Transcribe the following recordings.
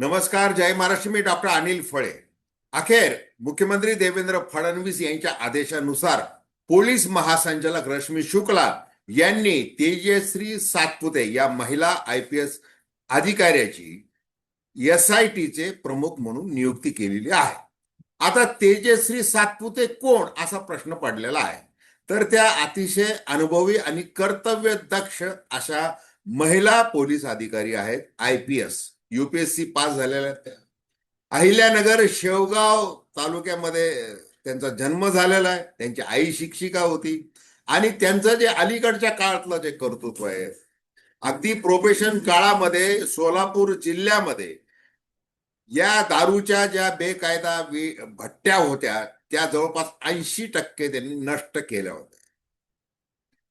नमस्कार जय महाराष्ट्र. मी डॉक्टर अनिल फळे. अखेर मुख्यमंत्री देवेंद्र फडणवीस यांच्या आदेशानुसार पोलीस महासंचालक रश्मी शुक्ला यांनी तेजश्री सातपुते या महिला आय पी एस अधिकाऱ्याची एस आय टीचे प्रमुख म्हणून नियुक्ती केलेली आहे. आता तेजश्री सातपुते कोण असा प्रश्न पडलेला आहे. तर त्या अतिशय अनुभवी आणि कर्तव्य दक्ष अशा महिला पोलीस अधिकारी आहेत I P S. UPSC pass झालेल्या आहेत त्या. अहिल्यानगर शेवगाव तालुक्यामध्ये त्यांचा जन्म झालेला आहे त्यांची आई शिक्षिका होती आणि त्यांचं जे अलीकडच्या काळातलं जे कर्तृत्व आहे अगदी प्रोफेशन काळामध्ये सोलापूर जिल्ह्यामध्ये या दारूच्या ज्या बेकायदा भट्ट्या होत्या त्या जवळपास ऐंशी टक्के त्यांनी नष्ट केल्या होत्या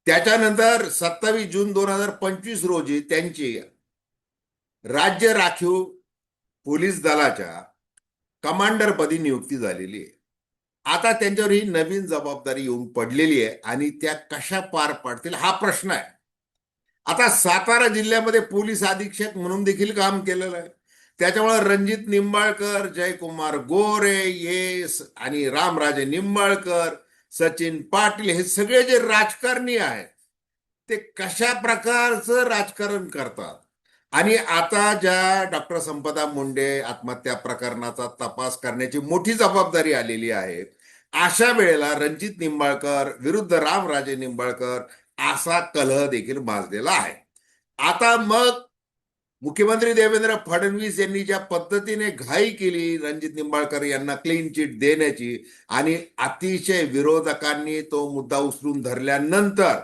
त्याच्यानंतर सत्तावीस जून दोन हजार पंचवीस रोजी त्यांची राज्य राखीव पोलीस दलाच्या कमांडरपदी नियुक्ती झालेली आहे. आता त्यांच्यावर ही नवीन जबाबदारी येऊन पडलेली आहे आणि त्या कशा पार पाडतील हा प्रश्न आहे. आता सातारा जिल्ह्यामध्ये पोलीस अधीक्षक म्हणून देखील काम केलेलं आहे. त्याच्यामुळे रणजित निंबाळकर जयकुमार गोरे येस आणि रामराजे निंबाळकर सचिन पाटील हे सगळे जे राजकारणी आहेत ते कशा प्रकारचं राजकारण करतात? आणि आता ज्या डॉक्टर संपदा मुंडे आत्महत्या प्रकरणाचा तपास करण्याची मोठी जबाबदारी आलेली आहे अशा वेळेला रणजित निंबाळकर विरुद्ध रामराजे निंबाळकर असा कलह देखील माजलेला आहे. आता मग मुख्यमंत्री देवेंद्र फडणवीस यांनी ज्या पद्धतीने घाई केली रणजित निंबाळकर यांना क्लीन चिट देण्याची आणि अतिशय विरोधकांनी तो मुद्दा उचलून धरल्यानंतर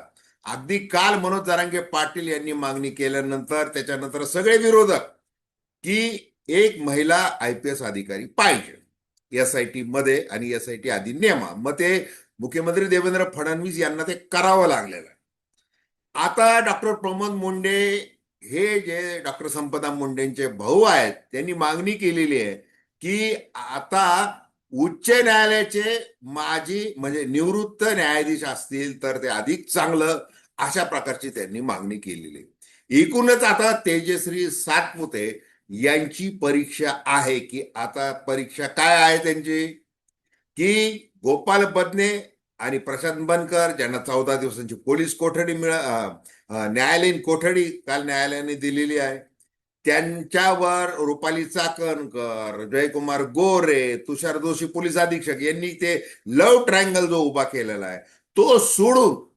अगदी काल मनोज जरांगे पाटील यांनी मागणी केल्यानंतर त्याच्यानंतर सगळे विरोधक की एक महिला आय पी एस अधिकारी पाहिजे. एस आय टी मध्ये आणि एस आय टी आधी नेमा मग ते मुख्यमंत्री देवेंद्र फडणवीस यांना ते करावं लागलेलं आहे. आता डॉक्टर प्रमोद मुंडे हे जे डॉक्टर संपदा मुंडेंचे भाऊ आहेत त्यांनी मागणी केलेली आहे की आता उच्च न्यायालयाचे माजी म्हणजे निवृत्त न्यायाधीश असतील तर ते अधिक चांगलं अशा प्रकारची त्यांनी मागणी केलेली आहे. एकूणच आता तेजश्री सातपुते यांची परीक्षा आहे की आता परीक्षा काय आहे त्यांची? की गोपाल बदने आणि प्रशांत बनकर ज्यांना चौदा दिवसांची पोलीस कोठडी मिळ न्यायालयीन कोठडी काल न्यायालयाने दिलेली आहे. त्यांच्यावर रुपाली चाकणकर जयकुमार गोरे तुषार जोशी पोलीस अधीक्षक यांनी ते लव ट्रायंगल जो उभा केलेला आहे तो सोडून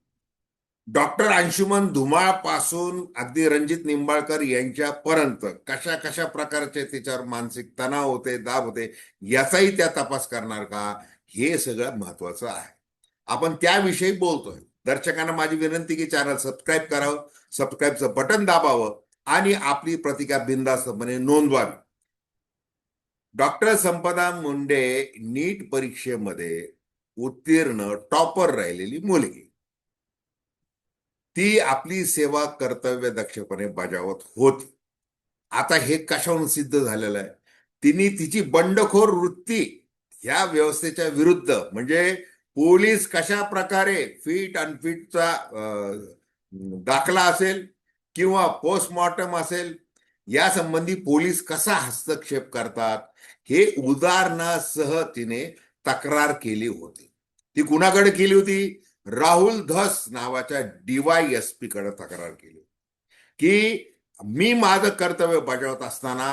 डॉक्टर अंशुमन धुमाळपासून अगदी रणजित निंबाळकर यांच्यापर्यंत कशा कशा प्रकारचे त्याच्यावर मानसिक तणाव होते दाब होते याचाही त्या तपास करणार का? हे सगळं महत्वाचं आहे. आपण त्याविषयी बोलतोय. दर्शकांना माझी विनंती की चॅनल सबस्क्राईब करावं. सबस्क्राईबचं बटन दाबावं. आणि आपली प्रतिका बिंदास्तपणे नोंदवावी. डॉक्टर संपदा मुंडे नीट परीक्षेमध्ये उत्तीर्ण टॉपर राहिलेली मुलगी. ती आपली सेवा कर्तव्य दक्षपणे बजावत होती. आता हे कशाहून सिद्ध झालेलं आहे? तिने तिची बंडखोर वृत्ती ह्या व्यवस्थेच्या विरुद्ध म्हणजे पोलीस कशा प्रकारे फिट अनफिटचा दाखला असेल किंवा पोस्टमॉर्टम असेल या संबंधी पोलीस कसा हस्तक्षेप करतात हे उदाहरणासह तिने तक्रार केली होती. ती कुणाकडे केली होती? राहुल धस नावाच्या डीवाय एस पी कडे तक्रार केली की मी माझं कर्तव्य बजावत असताना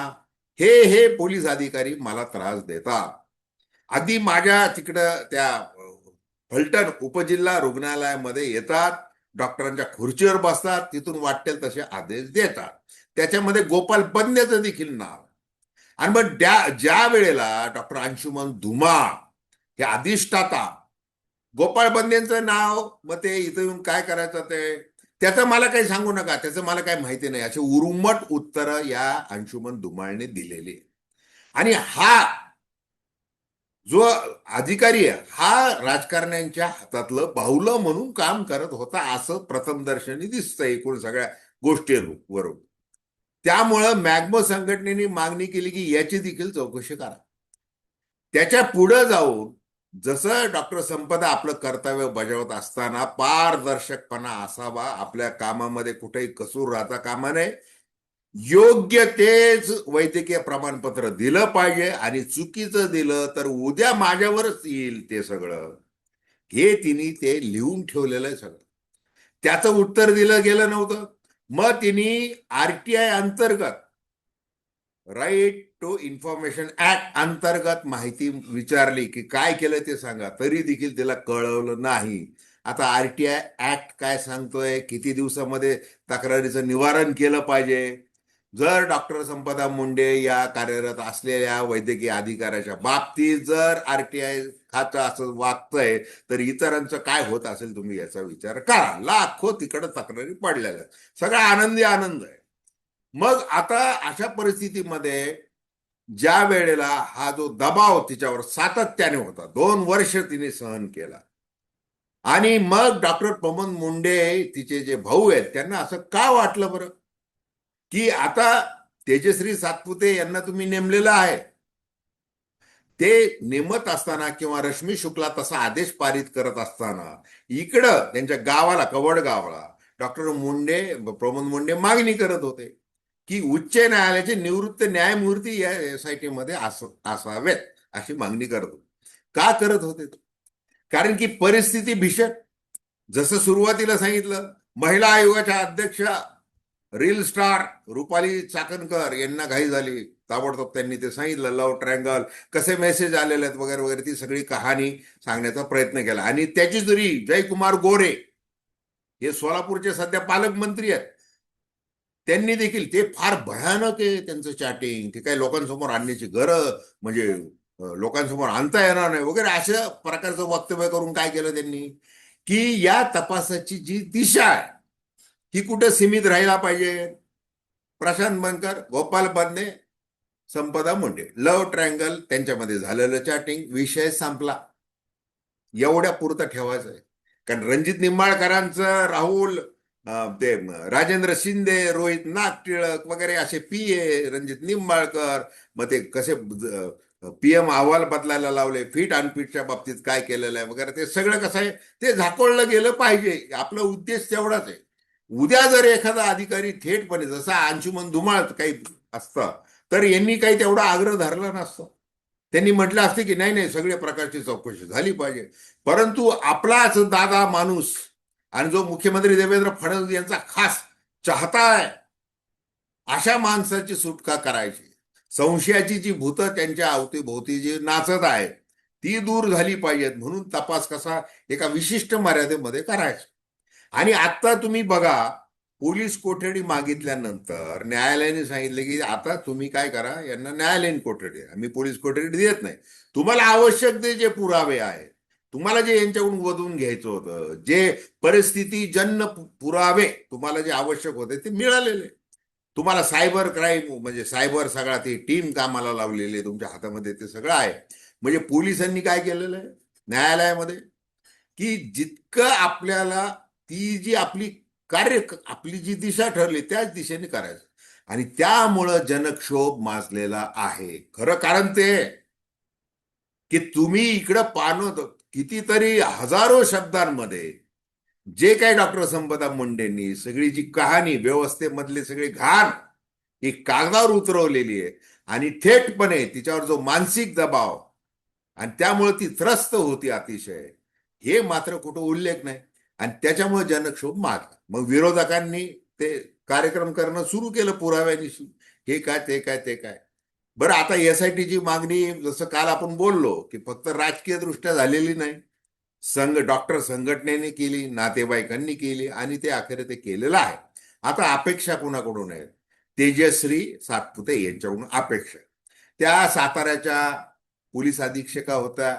हे हे पोलीस अधिकारी मला त्रास देतात. आधी माझ्या तिकडं त्या फलटण उपजिल्हा रुग्णालयामध्ये येतात डॉक्टरांच्या खुर्चीवर बसतात तिथून वाटेल तसे आदेश देतात. त्याच्यामध्ये गोपाल बंद्याचं देखील नाव आणि मग ज्या वेळेला डॉक्टर अंशुमन धुमा हे अधिष्ठाता गोपाळ बंदेंचं नाव मग ते इथं येऊन काय करायचं ते? त्याचं मला काही सांगू नका त्याचं मला काही माहिती नाही. असे उरुमट उत्तर या अंशुमन धुमाळने दिलेली आणि हा जो अधिकारी आहे हा राजकारण्यांच्या हातातलं बाहुलं म्हणून काम करत होता असं प्रथमदर्शनी दिसतं एकूण सगळ्या गोष्टींवरून त्यामुळं मॅग्मो संघटनेने मागणी केली की याची देखील चौकशी करा. त्याच्या पुढं जाऊन जसं डॉक्टर संपदा आपलं कर्तव्य बजावत असताना पारदर्शकपणा असावा आपल्या कामामध्ये कुठेही कसूर राहता कामा नये. योग्य तेच वैद्यकीय प्रमाणपत्र दिलं पाहिजे आणि चुकीचं दिलं तर उद्या माझ्यावरच येईल ते सगळं. हे तिने ते लिहून ठेवलेलं आहे सगळं. त्याचं उत्तर दिलं गेलं नव्हतं. मग तिने आरटीआय अंतर्गत राईट टू इन्फॉर्मेशन ऍक्ट अंतर्गत माहिती विचारली की काय केलं ते सांगा. तरी देखील तिला कळवलं नाही. आता आरटीआय ऍक्ट काय सांगतोय? किती दिवसामध्ये तक्रारीचं निवारण केलं पाहिजे? जर डॉक्टर संपदा मुंडे या कार्यरत असलेल्या वैद्यकीय अधिकाऱ्याच्या बाबतीत जर आरटीआय खातं असं वागतंय तर इतरांचं काय होत असेल तुम्ही याचा विचार करा. लाखो तिकडं तक्रारी पडलेल्या सगळा आनंदी आनंद आहे. मग आता अशा परिस्थितीमध्ये ज्या वेळेला हा जो दबाव तिच्यावर सातत्याने होता दोन वर्ष तिने सहन केला. आणि मग डॉक्टर पवन मुंडे तिचे जे भाऊ आहेत त्यांना असं का वाटलं बरं? की आता तेजश्री सातपुते यांना तुम्ही नेमलेलं आहे. ते नेमत असताना किंवा रश्मी शुक्ला तसा आदेश पारित करत असताना इकडं त्यांच्या गावाला कवड गावाला डॉक्टर मुंडे प्रमोद मुंडे मागणी करत होते की उच्च न्यायालयाचे निवृत्त न्यायमूर्ती या एसआयटीमध्ये अस असावेत अशी मागणी करत होते. का करत होते? कारण की परिस्थिती भीषण. जसं सुरुवातीला सांगितलं महिला आयोगाच्या अध्यक्षा रील स्टार रुपाली चाकणकर यांना घाई झाली. ताबडतोब त्यांनी ते सांगितलं लव ट्रँगल कसे मेसेज आलेले आहेत वगैरे वगैरे ती सगळी कहाणी सांगण्याचा प्रयत्न केला. आणि त्याची जरी जयकुमार गोरे हे सोलापूरचे सध्या पालकमंत्री आहेत. त्यांनी देखील ते फार भयानक आहे त्यांचं चॅटिंग ते काही लोकांसमोर आणण्याची गरज म्हणजे लोकांसमोर आणता येणार नाही वगैरे अशा प्रकारचं वक्तव्य करून काय केलं त्यांनी? की या तपासाची जी दिशा आहे ही कुठं सीमित राहायला पाहिजे? प्रशांत बनकर गोपाल बंदे संपदा मुंडे. लव ट्रँगल त्यांच्यामध्ये झालेलं चॅटिंग विषय संपला. एवढ्या पुरतं ठेवायचं आहे. कारण रणजित निंबाळकरांचं राहुल ते राजेंद्र शिंदे रोहित नागटिळक वगैरे असे पी ए रणजित निंबाळकर मग ते कसे पीएम अहवाल बदलायला लावले फिट अनफिटच्या बाबतीत काय केलेलं आहे वगैरे ते सगळं कसं आहे ते झाकोळलं गेलं पाहिजे. आपला उद्देश तेवढाच आहे. उद्या जर एखादा अधिकारी थेटपणे जसा अंशुमन धुमाळ काही असतं तर यांनी काही तेवढा आग्रह धरला नसतं. त्यांनी म्हटलं असते की नाही नाही सगळ्या प्रकारची चौकशी झाली पाहिजे. परंतु आपलाच दादा माणूस आणि जो मुख्यमंत्री देवेंद्र फडणवीस यांचा खास चाहता आहे अशा माणसाची सुटका करायची. संशयाची जी भूतं त्यांच्या अवतीभोवती जी नाचत आहेत ती दूर झाली पाहिजेत म्हणून तपास कसा एका विशिष्ट मर्यादेमध्ये करायचा. आणि आता तुम्ही बघा पोलीस कोठडी मागितल्यानंतर न्यायालयाने सांगितले की आता तुम्ही काय करा यांना न्यायालयीन कोठडी आम्ही पोलीस कोठडी देत नाही. तुम्हाला आवश्यक ते जे पुरावे आहेत तुम्हाला जे यांच्याकडून वधून घ्यायचं होतं जे परिस्थिती जन्य पुरावे तुम्हाला जे आवश्यक होते ते मिळालेले. तुम्हाला सायबर क्राईम म्हणजे सायबर सगळा ती टीम कामाला लावलेली आहे तुमच्या हातामध्ये ते सगळं आहे. म्हणजे पोलिसांनी काय केलेलं आहे? न्यायालयामध्ये की जितकं आपल्याला ती जी आपली कार्य आपली जी दिशा ठरली त्याच दिशेने करायचं. आणि त्यामुळं जनक्षोभ माजलेला आहे. खरं कारण ते की तुम्ही इकडं पाहणं कितीतरी हजारो शब्दांमध्ये जे काही डॉक्टर संपदा मुंडेंनी सगळी जी कहाणी व्यवस्थेमधली सगळी घाण ही कागदावर उतरवलेली आहे. आणि थेटपणे तिच्यावर जो मानसिक दबाव आणि त्यामुळे ती त्रस्त होती अतिशय. हे मात्र कुठं उल्लेख नाही. आणि त्याच्यामुळे जनक्षोभ मागला मग विरोधकांनी ते कार्यक्रम करणं सुरू केलं पुराव्यानिशी हे काय ते काय ते काय. बरं आता एस आय टीची मागणी जसं काल आपण बोललो की फक्त राजकीय दृष्ट्या झालेली नाही. संघ डॉक्टर संघटनेने केली नातेवाईकांनी केली आणि ते अखेर ते केलेलं आहे. आता अपेक्षा कोणाकडून आहेत तेजश्री सातपुते यांच्याकडून अपेक्षा. त्या साताऱ्याच्या पोलीस अधीक्षका होत्या.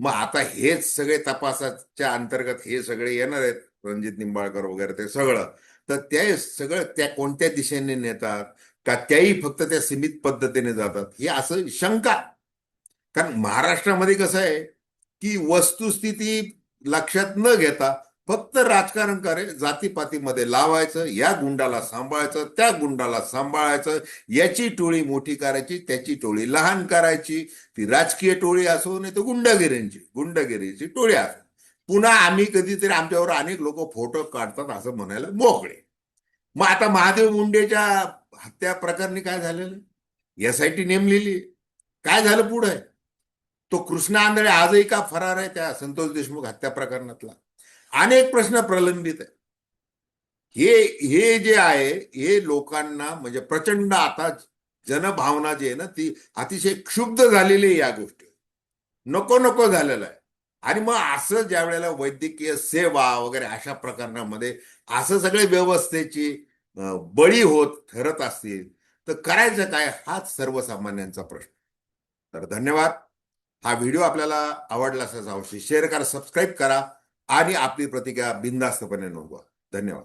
मग आता हेच सगळे तपासाच्या अंतर्गत हे सगळे येणार आहेत रणजित निंबाळकर वगैरे ते सगळं. तर ते सगळं त्या कोणत्या दिशेने नेतात का त्याही फक्त त्या सीमित पद्धतीने जातात हे असं शंका. कारण महाराष्ट्रामध्ये कसं आहे की वस्तुस्थिती लक्षात न घेता फक्त राजकारण करे जातीपातीमध्ये लावायचं या गुंडाला सांभाळायचं त्या गुंडाला सांभाळायचं याची टोळी मोठी करायची त्याची टोळी लहान करायची. ती राजकीय टोळी असो नाही तर गुंडगिरींची गुंडगिरीची टोळी असो. पुन्हा आम्ही कधीतरी आमच्यावर अनेक लोक फोटो काढतात असं म्हणायला मोकळे. मग आता महादेव मुंडेच्या हत्या प्रकरणी काय झालेलं? एस आय टी नेमलेली काय झालं पुढे? तो कृष्णा आंधळे आजही का फरार आहे त्या संतोष देशमुख हत्या प्रकरणातला? अनेक प्रश्न प्रलंबित आहे हे हे जे आहे हे लोकांना म्हणजे प्रचंड आता जनभावना जी आहे ना ती अतिशय क्षुब्ध झालेली आहे या गोष्टी. नको नको झालेलं आहे. आणि मग असं ज्या वेळेला वैद्यकीय सेवा वगैरे अशा प्रकरणामध्ये असं सगळे व्यवस्थेची बळी होत ठरत असतील तर करायचं काय हाच सर्वसामान्यांचा प्रश्न. तर धन्यवाद. हा व्हिडिओ आपल्याला आवडला असाच अवश्य शेअर करा सबस्क्राईब करा. आणि आपली प्रतिक्रिया बिंदास्तपणे नोंदवा. धन्यवाद.